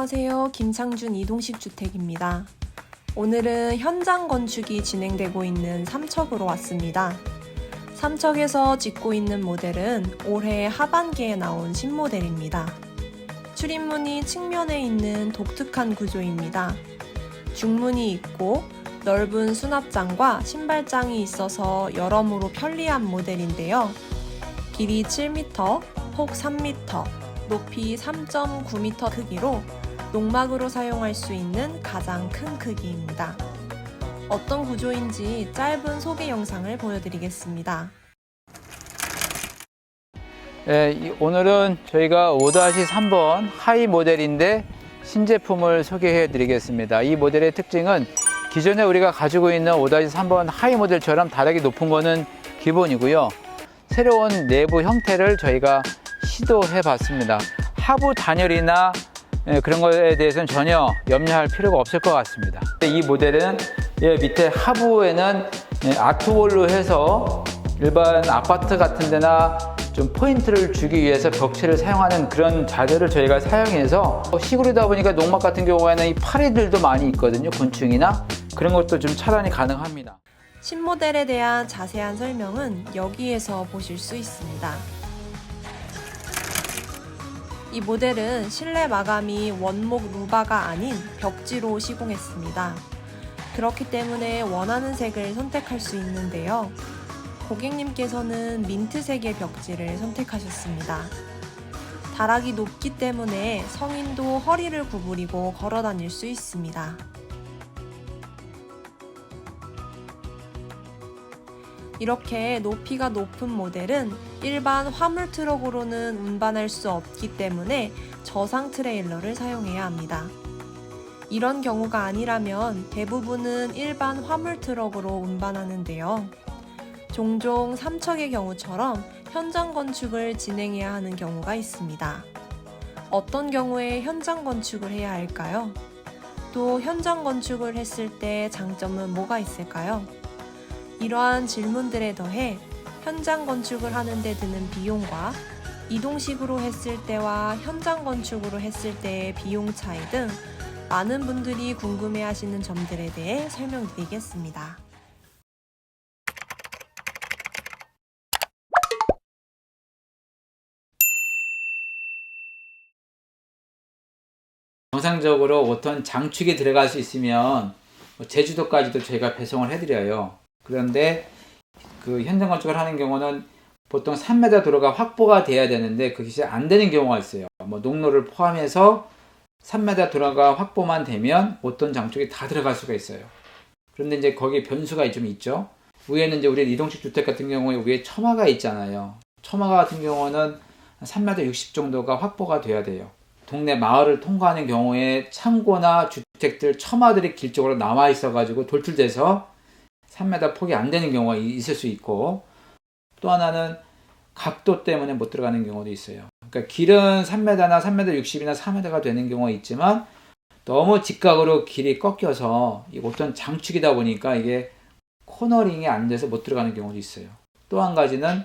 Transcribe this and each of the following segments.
안녕하세요. 김창준 이동식 주택입니다. 오늘은 현장 건축이 진행되고 있는 삼척으로 왔습니다. 삼척에서 짓고 있는 모델은 올해 하반기에 나온 신모델입니다. 출입문이 측면에 있는 독특한 구조입니다. 중문이 있고 넓은 수납장과 신발장이 있어서 여러모로 편리한 모델인데요. 길이 7m, 폭 3m, 높이 3.9m 크기로 농막으로 사용할 수 있는 가장 큰 크기입니다. 어떤 구조인지 짧은 소개 영상을 보여드리겠습니다. 예, 이- 오늘은 저희가 5-3번 하이 모델인데 신제품을 소개해 드리겠습니다. 이 모델의 특징은 기존에 우리가 가지고 있는 5-3번 하이 모델처럼 다락이 높은 거는 기본이고요. 새로운 내부 형태를 저희가 시도해 봤습니다. 하부 단열이나 예, 그런 거에 대해서는 전혀 염려할 필요가 없을 것 같습니다. 이 모델은 예, 밑에 하부에는 예, 아트월로 해서 일반 아파트 같은 데나 좀 포인트를 주기 위해서 벽체를 사용하는 그런 자재를 저희가 사용해서 시골이다 보니까 농막 같은 경우에는 이 파리들도 많이 있거든요. 곤충이나 그런 것도 좀 차단이 가능합니다. 신모델에 대한 자세한 설명은 여기에서 보실 수 있습니다. 이 모델은 실내 마감이 원목 루바가 아닌 벽지로 시공했습니다. 그렇기 때문에 원하는 색을 선택할 수 있는데요. 고객님께서는 민트색의 벽지를 선택하셨습니다. 다락이 높기 때문에 성인도 허리를 구부리고 걸어 다닐 수 있습니다. 이렇게 높이가 높은 모델은 일반 화물 트럭으로는 운반할 수 없기 때문에 저상 트레일러를 사용해야 합니다. 이런 경우가 아니라면 대부분은 일반 화물 트럭으로 운반하는데요. 종종 삼척의 경우처럼 현장 건축을 진행해야 하는 경우가 있습니다. 어떤 경우에 현장 건축을 해야 할까요? 또 현장 건축을 했을 때 장점은 뭐가 있을까요? 이러한 질문들에 더해 현장 건축을 하는데 드는 비용과 이동식으로 했을 때와 현장 건축으로 했을 때의 비용 차이 등 많은 분들이 궁금해 하시는 점들에 대해 설명드리겠습니다. 정상적으로 어떤 장축이 들어갈 수 있으면 뭐 제주도까지도 저희가 배송을 해드려요. 그런데 그 현장 건축을 하는 경우는 보통 3m 도로가 확보가 돼야 되는데 그것이 안 되는 경우가 있어요. 뭐 농로를 포함해서 3m 도로가 확보만 되면 어떤 장축이 다 들어갈 수가 있어요. 그런데 이제 거기 변수가 좀 있죠. 위에는 이제 우리 이동식 주택 같은 경우에 위에 처마가 있잖아요. 처마 같은 경우는 3m 60 정도가 확보가 돼야 돼요. 동네 마을을 통과하는 경우에 창고나 주택들 처마들이 길 쪽으로 나와 있어 가지고 돌출돼서 3m 폭이 안 되는 경우가 이- 있을 수 있고 또 하나는 각도 때문에 못 들어가는 경우도 있어요. 그러니까 길은 3m나 3m 60이나 4m가 되는 경우가 있지만 너무 직각으로 길이 꺾여서 이 어떤 장축이다 보니까 이게 코너링이 안 돼서 못 들어가는 경우도 있어요. 또 한 가지는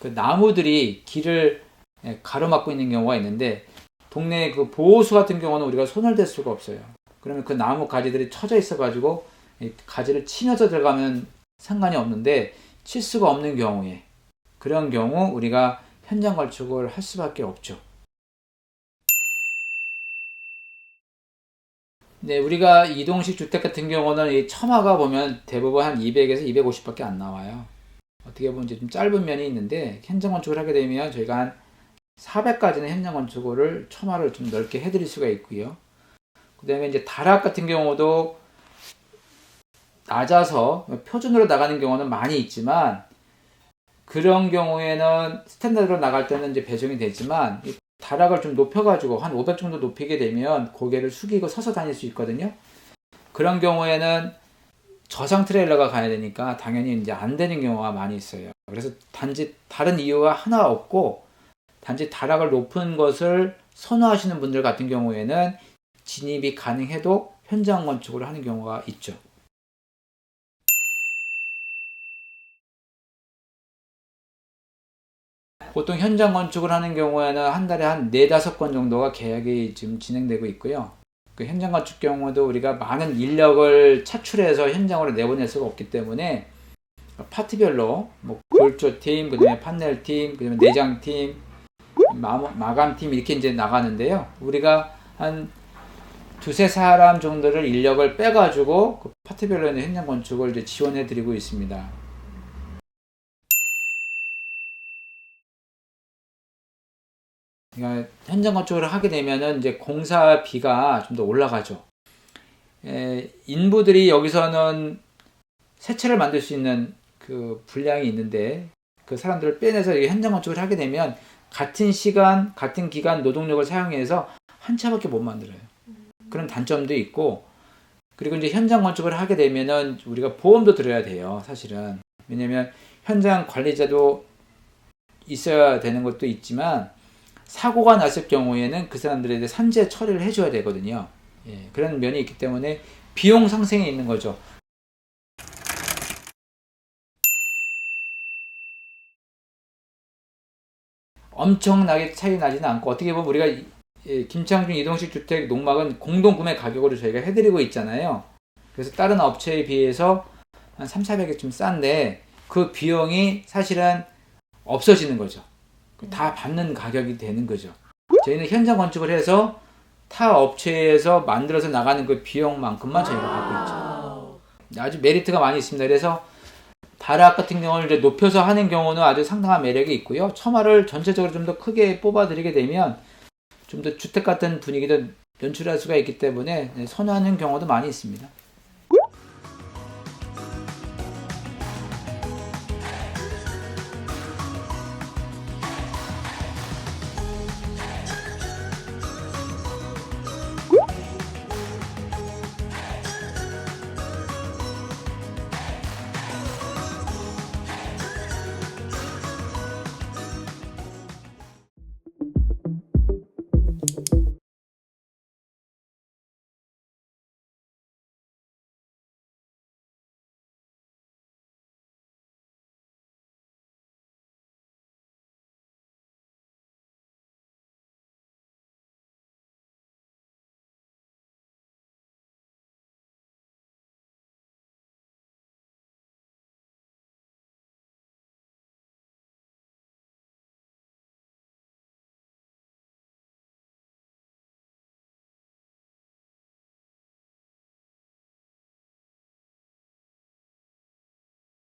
그 나무들이 길을 예, 가로막고 있는 경우가 있는데 동네 그 보호수 같은 경우는 우리가 손을 댈 수가 없어요. 그러면 그 나무 가지들이 쳐져 있어 가지고 이 가지를 치면서 들어가면 상관이 없는데 칠 수가 없는 경우에 그런 경우 우리가 현장 건축을 할 수밖에 없죠. 네, 우리가 이동식 주택 같은 경우는 이 처마가 보면 대부분 한 200에서 250밖에 안 나와요. 어떻게 보면 이제 좀 짧은 면이 있는데 현장 건축을 하게 되면 저희가 한 400까지는 현장 건축을 처마를 좀 넓게 해드릴 수가 있고요. 그 다음에 이제 다락 같은 경우도 낮아서 표준으로 나가는 경우는 많이 있지만 그런 경우에는 스탠다드로 나갈 때는 이제 배정이 되지만 이 다락을 좀 높여가지고 한 500 정도 높이게 되면 고개를 숙이고 서서 다닐 수 있거든요. 그런 경우에는 저상 트레일러가 가야 되니까 당연히 이제 안 되는 경우가 많이 있어요. 그래서 단지 다른 이유가 하나 없고 단지 다락을 높은 것을 선호하시는 분들 같은 경우에는 진입이 가능해도 현장 건축을 하는 경우가 있죠. 보통 현장 건축을 하는 경우에는 한 달에 한 네다섯 건 정도가 계약이 지금 진행되고 있고요. 그 현장 건축 경우도 우리가 많은 인력을 차출해서 현장으로 내보낼 수가 없기 때문에 파트별로 뭐 골조 팀, 그다음에 판넬 팀, 그다음에 내장 팀, 마, 마감 팀 이렇게 이제 나가는데요. 우리가 한 두세 사람 정도를 인력을 빼가지고 그 파트별로 현장 건축을 이제 지원해 드리고 있습니다. 그러니까 현장 건축을 하게 되면은 이제 공사비가 좀 더 올라가죠. 에, 인부들이 여기서는 새 채를 만들 수 있는 그 분량이 있는데 그 사람들을 빼내서 이 현장 건축을 하게 되면 같은 시간, 같은 기간 노동력을 사용해서 한 채밖에 못 만들어요. 그런 단점도 있고 그리고 이제 현장 건축을 하게 되면은 우리가 보험도 들어야 돼요. 사실은 왜냐면 현장 관리자도 있어야 되는 것도 있지만 사고가 났을 경우에는 그 사람들에 대해 산재 처리를 해줘야 되거든요. 예, 그런 면이 있기 때문에 비용 상승이 있는 거죠. 엄청나게 차이 나지는 않고 어떻게 보면 우리가 이- 예, 김창준 이동식 주택 농막은 공동 구매 가격으로 저희가 해드리고 있잖아요. 그래서 다른 업체에 비해서 한 3, 400에 좀 싼데 그 비용이 사실은 없어지는 거죠. 다 받는 가격이 되는 거죠. 저희는 현장 건축을 해서 타 업체에서 만들어서 나가는 그 비용만큼만 저희가 받고 있죠. 아주 메리트가 많이 있습니다. 그래서 다락 같은 경우는 이제 높여서 하는 경우는 아주 상당한 매력이 있고요. 처마를 전체적으로 좀 더 크게 뽑아드리게 되면 좀 더 주택 같은 분위기도 연출할 수가 있기 때문에 선호하는 경우도 많이 있습니다.